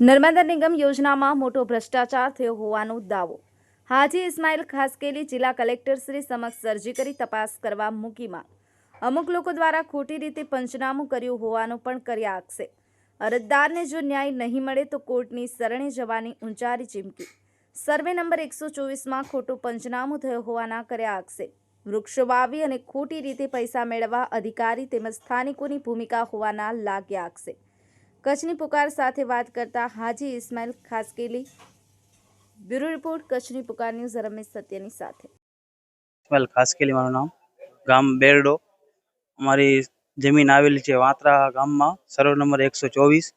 નર્મદા નિગમ યોજનામાં મોટો ભ્રષ્ટાચાર થયો હોવાનો દાવો. હાજી ઇસ્માઇલ ખાસકેલી જિલ્લા કલેક્ટરશ્રી સમક્ષ અરજી કરી તપાસ કરવા મૂકી માંગ. અમુક લોકો દ્વારા ખોટી રીતે પંચનામું કર્યું હોવાનો પણ કર્યા આક્ષેપ. અરજદારને જો ન્યાય નહીં મળે તો કોર્ટની શરણે જવાની ઊંચારી ચીમકી. સર્વે નંબર એકસો ચોવીસમાં ખોટું પંચનામું થયો હોવાના કર્યા આક્ષેપ. વૃક્ષો વાવી અને ખોટી રીતે પૈસા મેળવવા અધિકારી તેમજ સ્થાનિકોની ભૂમિકા હોવાના લાગ્યા આક્ષેપ. કચ્છની પુકાર સાથે વાત કરતા હાજી ઇસ્માઇલ ખાસકેલી. બ્યુરો રિપોર્ટ, કચ્છની પુકાર ન્યૂઝ રમેશ સત્યની સાથે. ઇસ્માઇલ ખાસકેલી મારું નામ. ગામ બેરડો. અમારી જમીન આવેલી છે વાંત્રા ગામમાં, સર્વ નંબર એકસો ચોવીસ.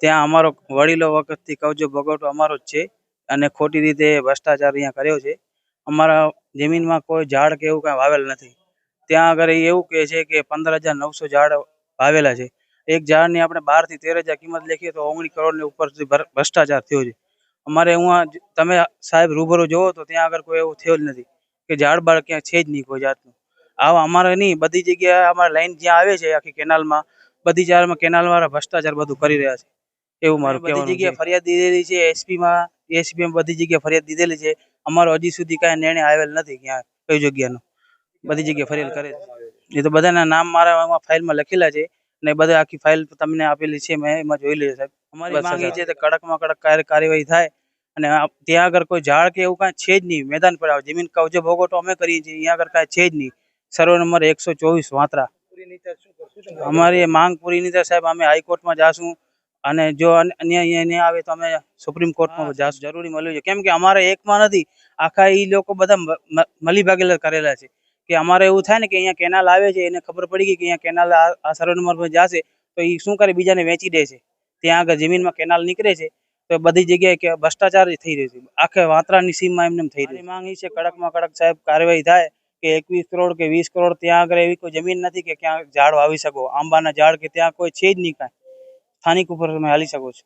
ત્યાં અમારો વડીલો વખતથી કબજો ભોગવટો અમારો જ છે અને ખોટી રીતે ભ્રષ્ટાચાર અહીંયા કર્યો છે. અમારા જમીનમાં કોઈ ઝાડ કે એવું કાંઈ વાવેલ નથી. ત્યાં આગળ એવું કહે છે કે પંદર હજાર નવસો ઝાડ વાવેલા છે. એક ઝાડની આપણે બારથી તેર હજાર કિંમત લખીએ તો ઓગણી કરોડની ની ઉપર ભ્રષ્ટાચાર થયો છે. અમારે હું તમે સાહેબ રૂબરૂ જોવો તો ત્યાં આગળ કોઈ એવું થયું જ નથી કે ઝાડ બાળ ક્યાં છે જ નહીં કોઈ જાતનું. આવા અમારે નહીં બધી જગ્યાએ અમારે લાઈન જ્યાં આવે છે આખી કેનાલમાં બધી જગ્યામાં કેનાલ વાળા ભ્રષ્ટાચાર બધું કરી રહ્યા છે. એવું મારું બધી જગ્યાએ ફરિયાદ દીધેલી છે એસપી માં એસપી બધી જગ્યાએ ફરિયાદ દીધેલી છે. અમારો હજી સુધી કાંઈ નિર્ણય આવેલ નથી ક્યાં કઈ જગ્યાનો. બધી જગ્યાએ ફરિયાદ કરે. છે એ તો બધાના નામ મારા ફાઇલમાં લખેલા છે. ને એ બધા આખી ફાઇલ તમને આપેલી છે મેં એમાં જોઈ લીધી સાહેબ. અમારી માંગ એ છે કે કડકમાં કડક કાર્યવાહી થાય અને ત્યાં આગળ કોઈ ઝાડ કે એવું કાંઈ છે જ નહીં મેદાન પર આવે. જમીન કબજો તો અમે કરીએ છીએ અહીંયા આગળ કાંઈ છે જ નહીં. સર્વે નંબર એકસો ચોવીસ વાંતરા. અમારી માંગ પૂરી નહીં થાય સાહેબ. અમે હાઈકોર્ટમાં જાશું અને જો અન- અન્ય અહીંયા આવે તો અમે સુપ્રીમ કોર્ટમાં જાશું. જરૂરી મળ્યું છે. કેમ કે અમારે એકમાં નથી આખા ઈ લોકો બધા મળી ભાગેલા કરેલા છે. કે અમારે એવું થાય ને કે અહીંયા કેનાલ આવે છે, એને ખબર પડી ગઈ કે અહીંયા કેનાલ આ સર્વે નંબર પર જશે, તો એ શું કરે? બીજાને વેચી દે છે. ત્યાં આગળ જમીનમાં કેનાલ નીકળે છે, તો બધી જગ્યાએ કે ભ્રષ્ટાચાર જ થઈ રહ્યો છે. આખે વાંતરાની સીમમાં એમને એમ થઈ રહ્યું છે. માંગ છે કડકમાં કડક સાહેબ કાર્યવાહી થાય, કે એકવીસ કરોડ કે વીસ કરોડ ત્યાં આગળ એવી કોઈ જમીન નથી કે ક્યાં ઝાડ વાવી શકો, આંબાના ઝાડ કે ત્યાં કોઈ છે જ નહીં કાંઈ. સ્થાનિક ઉપર તમે હાલી શકો છો.